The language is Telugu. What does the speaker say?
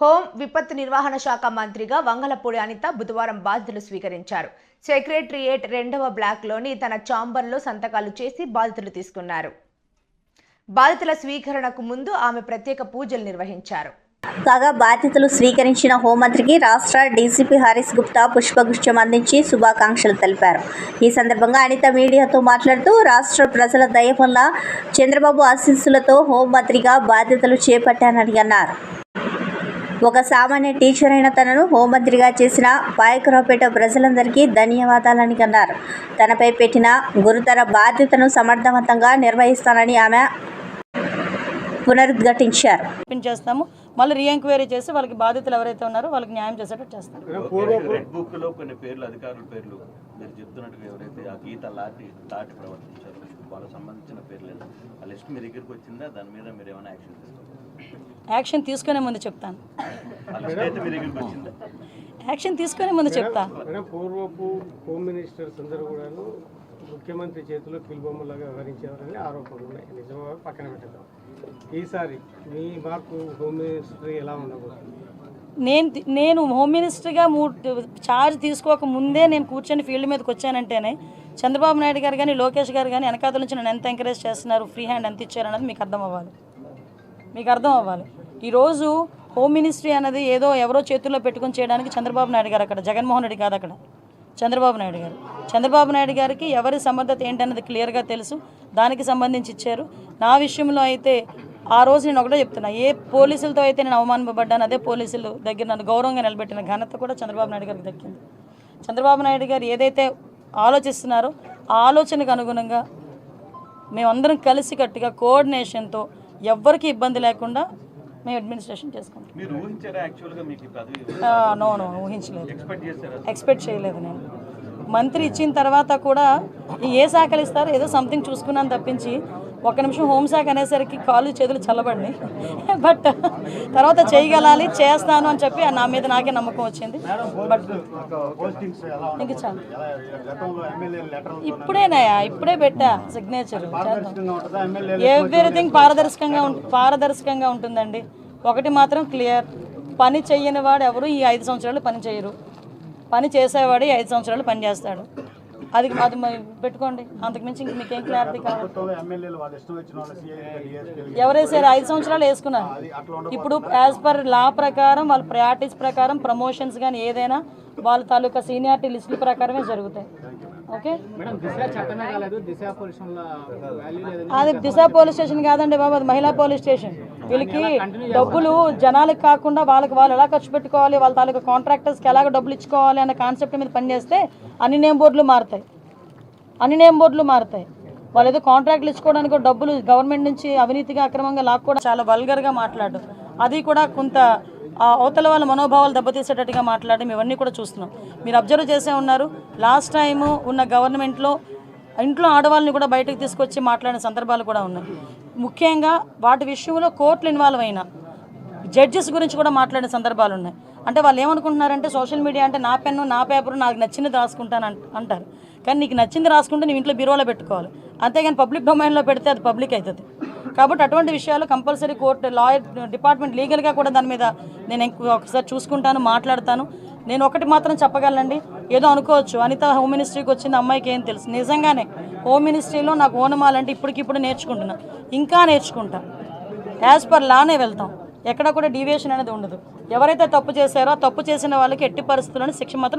హోం విపత్తు నిర్వహణ శాఖ మంత్రిగా వంగలపూడి అనిత బుధవారం బాధ్యతలు స్వీకరించారు. సెక్రటరియేట్ రెండవ బ్లాక్లోని తన ఛాంబర్లో సంతకాలు చేసి బాధితులు తీసుకున్నారు. బాధితుల స్వీకరణకు ముందు ఆమె ప్రత్యేక పూజలు నిర్వహించారు. కాగా బాధ్యతలు స్వీకరించిన హోంమంత్రికి రాష్ట్ర డీసీపీ హరీష్ గుప్తా పుష్పగుచ్చం అందించి శుభాకాంక్షలు తెలిపారు. ఈ సందర్భంగా అనిత మీడియాతో మాట్లాడుతూ రాష్ట్ర ప్రజల దయ వల్ల చంద్రబాబు ఆశీస్సులతో హోంమంత్రిగా బాధ్యతలు చేపట్టానని అన్నారు. ఒక సామాన్య టీచర్ అయిన తనను హోంమంత్రిగా చేసిన పాయకరావుపేట ప్రజలందరికీ ధన్యవాదాలని అన్నారు. తనపై పెట్టిన గురుతర బాధ్యతను సమర్థవంతంగా నిర్వహిస్తానని ఆమె పునరుద్ఘాటించారు. ఓపెన్ చేస్తాము. మళ్ళీ రీఎంక్వైరీ చేసి వాళ్ళకి బాధితులు ఎవరైతే ఉన్నారో వాళ్ళకి న్యాయం చేసేటట్టు చేస్తాం. రెడ్ బుక్లో కొన్ని పేర్లు అధికారుల పేర్లు మీరు చెప్తున్నట్టుగా ఎవరైతే ఆ గీత లాటి దాటి ప్రవర్తించారో వాళ్ళకి సంబంధించిన పేర్లు ఆ లిస్ట్ మీ దగ్గరికి వచ్చిందా? దాని మీద మీరు ఏమైనా యాక్షన్ తీసుకోవాలి. యాక్షన్ తీసుకునే ముందు చెప్తాను. యాక్షన్ తీసుకునే ముందు చెప్తా. పూర్వపు హోమ్ మినిస్టర్స్ అందరూ కూడాను ముఖ్యమంత్రి చేతిలో కిల్బొమ్మలాగా వ్యవహరించేవారని ఆరోపణలు ఉన్నాయి. నిజమా? పక్కన పెట్టదాం ఈసారి మీ మార్పు హోమ్ మినిస్టర్ ఎలా ఉండబోతుంది? నేను నేను హోమ్ మినిస్టర్గా మూ ఛార్జ్ తీసుకోక ముందే నేను కూర్చొని ఫీల్డ్ మీదకి వచ్చానంటేనే చంద్రబాబు నాయుడు గారు కానీ లోకేష్ గారు కానీ వెనకాతల నుంచి నన్ను ఎంత ఎంకరేజ్ చేస్తున్నారు ఫ్రీ హ్యాండ్ ఎంత ఇచ్చారు అన్నది మీకు అర్థం అవ్వాలి మీకు అర్థం అవ్వాలి. ఈరోజు హోమ్ మినిస్ట్రీ అనేది ఏదో ఎవరో చేతుల్లో పెట్టుకొని చేయడానికి చంద్రబాబు నాయుడు గారు అక్కడ జగన్మోహన్ రెడ్డి కాదు అక్కడ చంద్రబాబు నాయుడు గారు. చంద్రబాబు నాయుడు గారికి ఎవరి సమర్థత ఏంటన్నది క్లియర్గా తెలుసు దానికి సంబంధించి ఇచ్చారు. నా విషయంలో అయితే ఆ రోజు నేను ఒకటే చెప్తున్నా ఏ పోలీసులతో అయితే నేను అవమానపడ్డాను అదే పోలీసులు దగ్గర నన్ను గౌరవంగా నిలబెట్టిన ఘనత కూడా చంద్రబాబు నాయుడు గారికి దక్కింది. చంద్రబాబు నాయుడు గారు ఏదైతే ఆలోచిస్తున్నారో ఆ ఆలోచనకు అనుగుణంగా మేమందరం కలిసికట్టుగా కోఆర్డినేషన్తో ఎవ్వరికి ఇబ్బంది లేకుండా మేము అడ్మినిస్ట్రేషన్ చేసుకుంటాం. నో నో ఊహించలేదు. ఎక్స్పెక్ట్ చేయలేదు నేను. మంత్రి ఇచ్చిన తర్వాత కూడా ఏ శాఖలు ఇస్తారో ఏదో సంథింగ్ చూసుకున్నాను తప్పించి ఒక నిమిషం హోంశాఖ అనేసరికి కాళ్ళు చేతులు చల్లబడినాయి. బట్ తర్వాత చేయగలాలి చేస్తాను అని చెప్పి నా మీద నాకే నమ్మకం వచ్చింది. బట్ ఇంక చాలు. ఇప్పుడేనాయా ఇప్పుడే పెట్టా సిగ్నేచర్ ఎవ్రీథింగ్ పారదర్శకంగా పారదర్శకంగా ఉంటుందండి. ఒకటి మాత్రం క్లియర్ పని చెయ్యని వాడు ఎవరు ఈ ఐదు సంవత్సరాలు పని చేయరు. పని చేసేవాడు ఈ ఐదు సంవత్సరాలు పని చేస్తాడు. అది అది పెట్టుకోండి. అంతకుమించి ఇంక మీకేం క్లారిటీ కావాలి? ఎవరేసారు? ఐదు సంవత్సరాలు వేసుకున్నారు. ఇప్పుడు యాజ్ పర్ లా ప్రకారం వాళ్ళ ప్రయారిటీస్ ప్రకారం ప్రమోషన్స్ కానీ ఏదైనా వాళ్ళ తాలూకా సీనియారిటీ లిస్టుల ప్రకారమే జరుగుతాయి. ఓకే? అది దిశ పోలీస్ స్టేషన్ కాదండి బాబు అది మహిళా పోలీస్ స్టేషన్. వీళ్ళకి డబ్బులు జనాలకు కాకుండా వాళ్ళకి వాళ్ళు ఎలా ఖర్చు పెట్టుకోవాలి వాళ్ళ తాలూకా కాంట్రాక్టర్స్కి ఎలాగ డబ్బులు ఇచ్చుకోవాలి అనే కాన్సెప్ట్ మీద పనిచేస్తే అన్ని నేమ్ బోర్డులు మారుతాయి. అన్ని నేమ్ బోర్డులు మారుతాయి. వాళ్ళు ఏదో కాంట్రాక్ట్లు ఇచ్చుకోవడానికి డబ్బులు గవర్నమెంట్ నుంచి అవినీతిగా అక్రమంగా లాక్కోవడం చాలా వల్గర్గా మాట్లాడడం అది కూడా కొంత అవతల వాళ్ళ మనోభావాలు దెబ్బతీసేటట్టుగా మాట్లాడడం ఇవన్నీ కూడా చూస్తున్నాం. మీరు అబ్జర్వ్ చేసే ఉన్నారు. లాస్ట్ టైం ఉన్న గవర్నమెంట్లో ఇంట్లో ఆడవాళ్ళని కూడా బయటకు తీసుకొచ్చి మాట్లాడిన సందర్భాలు కూడా ఉన్నాయి. ముఖ్యంగా వాటి విషయంలో కోర్టులు ఇన్వాల్వ్ అయినా జడ్జెస్ గురించి కూడా మాట్లాడిన సందర్భాలు ఉన్నాయి. అంటే వాళ్ళు ఏమనుకుంటున్నారంటే సోషల్ మీడియా అంటే నా పెన్ను నా పేపరు నాకు నచ్చింది రాసుకుంటాను అంట- అంటారు. కానీ నీకు నచ్చింది రాసుకుంటే నీ ఇంట్లో బీరోలో పెట్టుకోవాలి. అంతేగాని పబ్లిక్ డొమైన్లో పెడితే అది పబ్లిక్ అవుతుంది. కాబట్టి అటువంటి విషయాలు కంపల్సరీ కోర్టు లాయర్ డిపార్ట్మెంట్ లీగల్గా కూడా దాని మీద నేను ఒకసారి చూసుకుంటాను మాట్లాడతాను. నేను ఒకటి మాత్రం చెప్పగలనండి. ఏదో అనుకోవచ్చు. అనిత హోమ్ మినిస్ట్రీకి వచ్చింది అమ్మాయికి ఏం తెలుసు. నిజంగానే హోమ్ మినిస్ట్రీలో నాకు ఓనమాలంటే ఇప్పటికిప్పుడు నేర్చుకుంటున్నా. ఇంకా నేర్చుకుంటా. యాజ్ పర్ లానే వెళ్తాం. ఎక్కడ కూడా డీవియేషన్ అనేది ఉండదు. ఎవరైతే తప్పు చేశారో తప్పు చేసిన వాళ్ళకి ఎట్టి పరిస్థితులను శిక్ష మాత్రం